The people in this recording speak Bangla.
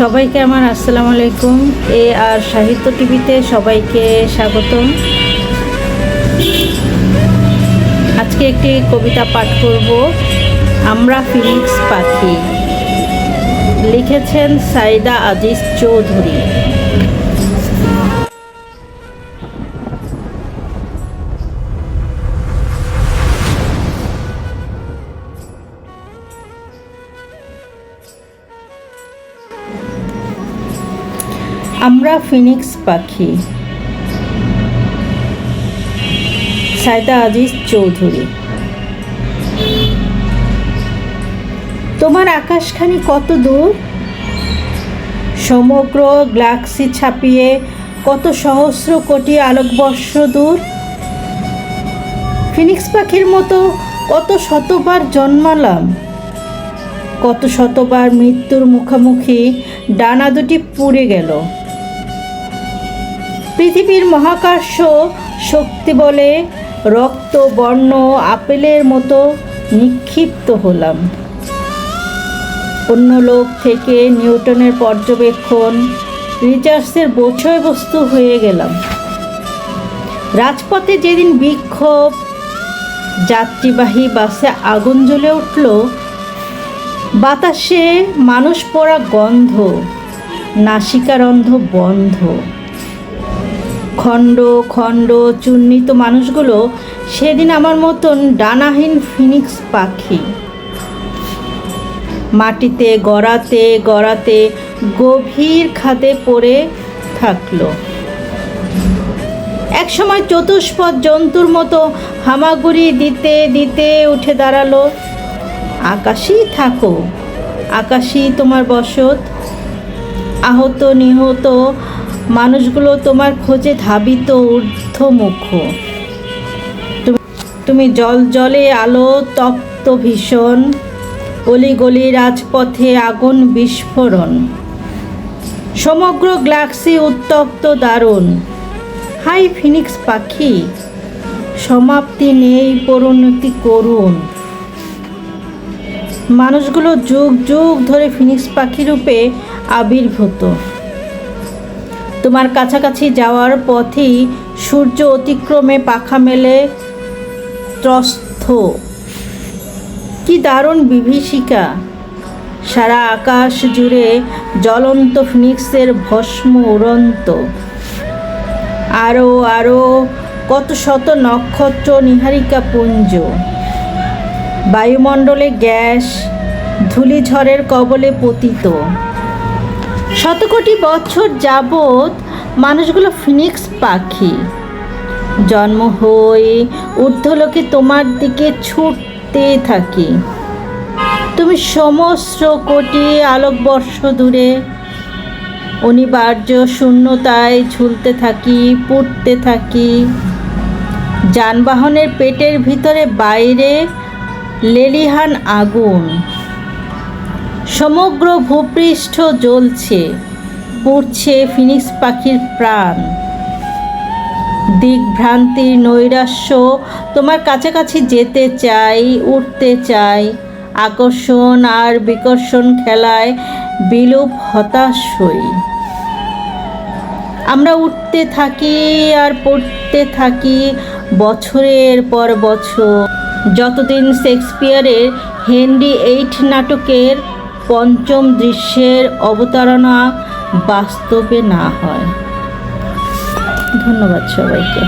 সবাইকে আমার আসসালামু আলাইকুম। এ আর সাহিত্য টিভিতে সবাইকে স্বাগতম। আজকে একটি কবিতা পাঠ করব, আমরা ফিনিক্স পাখি। লিখেছেন সাইদা আজিজ চৌধুরী। আমরা ফিনিক্স পাখি। সাইদা আজিজ চৌধুরী। তোমার আকাশখানি কত দূর? সমগ্র গ্লাক্সি ছাপিয়ে কত সহস্র কোটি আলোকবর্ষ দূর? ফিনিক্স পাখির মতো কত শতবার জন্মালাম? কত শতবার মৃত্যুর মুখোমুখি ডানা দুটি পুড়ে গেল? পৃথিবীর মহাকাশ শক্তি বলে রক্ত, বর্ণ, আপেলের মতো নিক্ষিপ্ত হলাম। অন্য লোক থেকে নিউটনের পর্যবেক্ষণ রিচার্সের বস্তু হয়ে গেলাম। রাজপথে যেদিন বিক্ষোভ, যাত্রীবাহী বাসে আগুন জ্বলে উঠল। বাতাসে মানুষ পড়া গন্ধ, নাসিকারন্ধ বন্ধ। খণ্ড খণ্ড চূর্ণিত মানুষগুলো সেদিন আমার মতন ডানাহীন ফিনিক্স পাখি। মাটিতে, গড়াতে গড়াতে গভীর খাতে পড়ে থাকল। একসময় চতুষ্পদ জন্তুর মতো হামাগুড়ি দিতে দিতে উঠে দাঁড়াল। আকাশেই থাকো, আকাশই তোমার বসত। আহত, নিহত মানুষগুলো তোমার খোঁজে ধাবিত ঊর্ধ্বমুখ। তুমি জল জলে আলো তপ্ত ভীষণ, অলিগলি রাজপথে আগুন বিস্ফোরণ। সমগ্র গ্লাক্সি উত্তপ্ত দারুণ। হাই ফিনিক্স পাখি, সমাপ্তি নেই পরিণতি করুন মানুষগুলো যুগ যুগ ধরে ফিনিক্স পাখি রূপে আবির্ভূত। তোমার কাছাকাছি যাওয়ার পথেই সূর্য অতিক্রমে পাখা মেলে ত্রস্থ কি দারুণ বিভীষিকা। সারা আকাশ জুড়ে জ্বলন্ত ফিনিক্সের ভস্ম উড়ন্ত। আরও আরও কত শত নক্ষত্র নিহারিকা পুঞ্জ। বায়ুমণ্ডলে গ্যাস, ধূলিঝড়ের কবলে পতিত। শতকোটি বছর যাবৎ মানুষগুলো ফিনিক্স পাখি। জন্ম হয়ে ঊর্ধ্বলোকে তোমার দিকে ছুটতে থাকি। তুমি সমস্ত কোটি আলোকবর্ষ দূরে অনিবার্য শূন্যতায় ঝুলতে থাকি পুড়তে থাকি। যানবাহনের পেটের ভিতরে বাইরে লেলিহান আগুন। সমগ্র ভূপৃষ্ঠ জ্বলছে, পড়ছে ফিনিক্স পাখির প্রাণ। দিকভ্রান্তির নৈরাশ্য তোমার কাছাকাছি যেতে চাই, উঠতে চাই। আকর্ষণ আর বিকর্ষণ খেলায় বিলোপ হতাশ হই। আমরা উঠতে থাকি আর পড়তে থাকি বছরের পর বছর। যতদিন শেক্সপিয়ারের হেনরি এইট নাটকের পঞ্চম দৃশ্যের অবতারণা বাস্তবে না হয়। ধন্যবাদ সবাইকে।